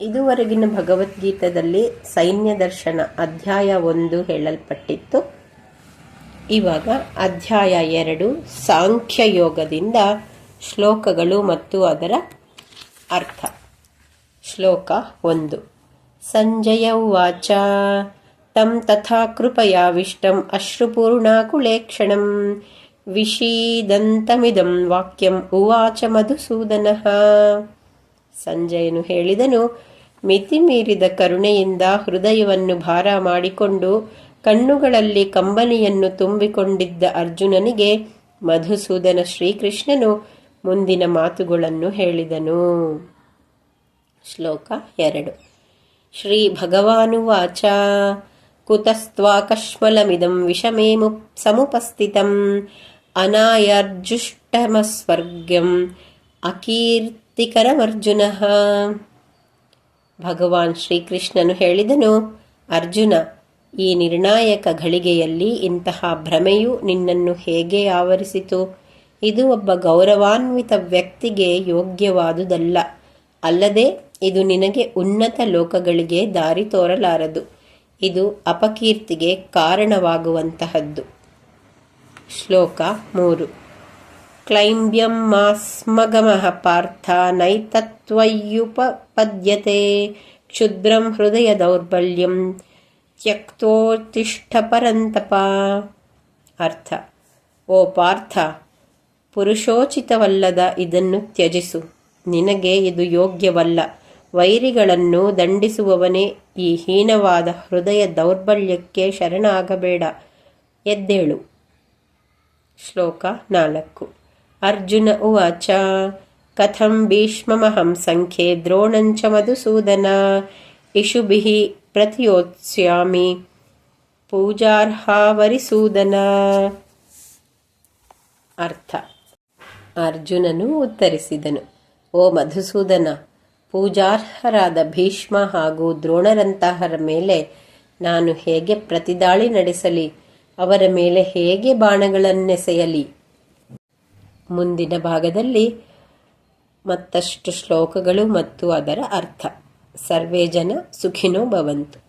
ಇದುವರೆಗಿನ ಭಗವದ್ಗೀತದಲ್ಲಿ ಸೈನ್ಯ ದರ್ಶನ ಅಧ್ಯಾಯ ಒಂದು ಹೇಳಲ್ಪಟ್ಟಿತ್ತು. ಇವಾಗ ಅಧ್ಯಾಯ ಎರಡು ಸಾಂಖ್ಯ ಯೋಗದಿಂದ ಶ್ಲೋಕಗಳು ಮತ್ತು ಅದರ ಅರ್ಥ. ಶ್ಲೋಕ ಒಂದು. ಸಂಜಯ ಉವಾಚ. ತಂ ತಥಾ ಕೃಪಯಾವಿಷ್ಟಂ ಅಶ್ರುಪೂರ್ಣಾಕುಲೇಕ್ಷಣಂ. ವಿಷೀದಂತಮಿದಂ ವಾಕ್ಯಂ ಉವಾಚ ಮಧುಸೂದನಃ. ಸಂಜಯನು ಹೇಳಿದನು ಮಿತಿ ಮೀರಿದ ಕರುಣೆಯಿಂದ ಹೃದಯವನ್ನು ಭಾರ ಮಾಡಿಕೊಂಡು ಕಣ್ಣುಗಳಲ್ಲಿ ಕಂಬನಿಯನ್ನು ತುಂಬಿಕೊಂಡಿದ್ದ ಅರ್ಜುನನಿಗೆ ಮಧುಸೂದನ ಶ್ರೀಕೃಷ್ಣನು ಮುಂದಿನ ಮಾತುಗಳನ್ನು ಹೇಳಿದನು. ಶ್ಲೋಕ ಎರಡು. ಶ್ರೀ ಭಗವಾನುವಾಚ. ಕುತಸ್ತ್ವಾಕಶ್ಮಲಮಿದಂ ವಿಷಮೇ ಸಮುಪಸ್ಥಿತಂ ಅನಾಯರ್ಜುಷ್ಟಮಸ್ವರ್ಗ್ಯಂ ಅಕೀರ್ತಿಕರಮರ್ಜುನ. ಭಗವಾನ್ ಶ್ರೀಕೃಷ್ಣನು ಹೇಳಿದನು, ಅರ್ಜುನ, ಈ ನಿರ್ಣಾಯಕ ಘಳಿಗೆಯಲ್ಲಿ ಇಂತಹ ಭ್ರಮೆಯು ನಿನ್ನನ್ನು ಹೇಗೆ ಆವರಿಸಿತು? ಇದು ಒಬ್ಬ ಗೌರವಾನ್ವಿತ ವ್ಯಕ್ತಿಗೆ ಯೋಗ್ಯವಾದುದಲ್ಲ. ಅಲ್ಲದೆ ಇದು ನಿನಗೆ ಉನ್ನತ ಲೋಕಗಳಿಗೆ ದಾರಿ ತೋರಲಾರದು. ಇದು ಅಪಕೀರ್ತಿಗೆ ಕಾರಣವಾಗುವಂತಹದ್ದು. ಶ್ಲೋಕ ಮೂರು. ಕ್ಲೈಂಬ್ಯಂ ಮಾಸ್ಮಗಮಃ ಪಾರ್ಥ ನೈತತ್ವಯ್ಯುಪಪದ್ಯತೆ ಕ್ಷುದ್ರಂ ಹೃದಯ ದೌರ್ಬಲ್ಯಂ ತ್ಯಕ್ತೋತ್ತಿಷ್ಠ ಪರಂತಪ ಅರ್ಥ ಓ ಪಾರ್ಥ ಪುರುಷೋಚಿತವಲ್ಲದ ಇದನ್ನು ತ್ಯಜಿಸು. ನಿನಗೆ ಇದು ಯೋಗ್ಯವಲ್ಲ. ವೈರಿಗಳನ್ನು ದಂಡಿಸುವವನೇ ಈ ಹೀನವಾದ ಹೃದಯ ದೌರ್ಬಲ್ಯಕ್ಕೆ ಶರಣಾಗಬೇಡ. ಎದ್ದೇಳು. ಶ್ಲೋಕ ನಾಲ್ಕು. ಅರ್ಜುನ ಉವಾಚ. ಕಥಂ ಭೀಷ್ಮಮಹಂ ಸಂಖ್ಯೆ ದ್ರೋಣಂಚ ಮಧುಸೂದನ. ಇಷುಭಿಃ ಪ್ರತಿಯೋತ್ಸ್ಯಾಮಿ ಪೂಜಾರ್ಹಾವರಿಸೂದನ. ಅರ್ಥ. ಅರ್ಜುನನು ಉತ್ತರಿಸಿದನು. ಓ ಮಧುಸೂದನ, ಪೂಜಾರ್ಹರಾದ ಭೀಷ್ಮ ಹಾಗೂ ದ್ರೋಣರಂತಹರ ಮೇಲೆ ನಾನು ಹೇಗೆ ಪ್ರತಿದಾಳಿ ನಡೆಸಲಿ? ಅವರ ಮೇಲೆ ಹೇಗೆ ಬಾಣಗಳನ್ನೆಸೆಯಲಿ? ಮುಂದಿನ ಭಾಗದಲ್ಲಿ ಮತ್ತಷ್ಟು ಶ್ಲೋಕಗಳು ಮತ್ತು ಅದರ ಅರ್ಥ. ಸರ್ವೇ ಜನ ಸುಖಿನೋ ಭವಂತು.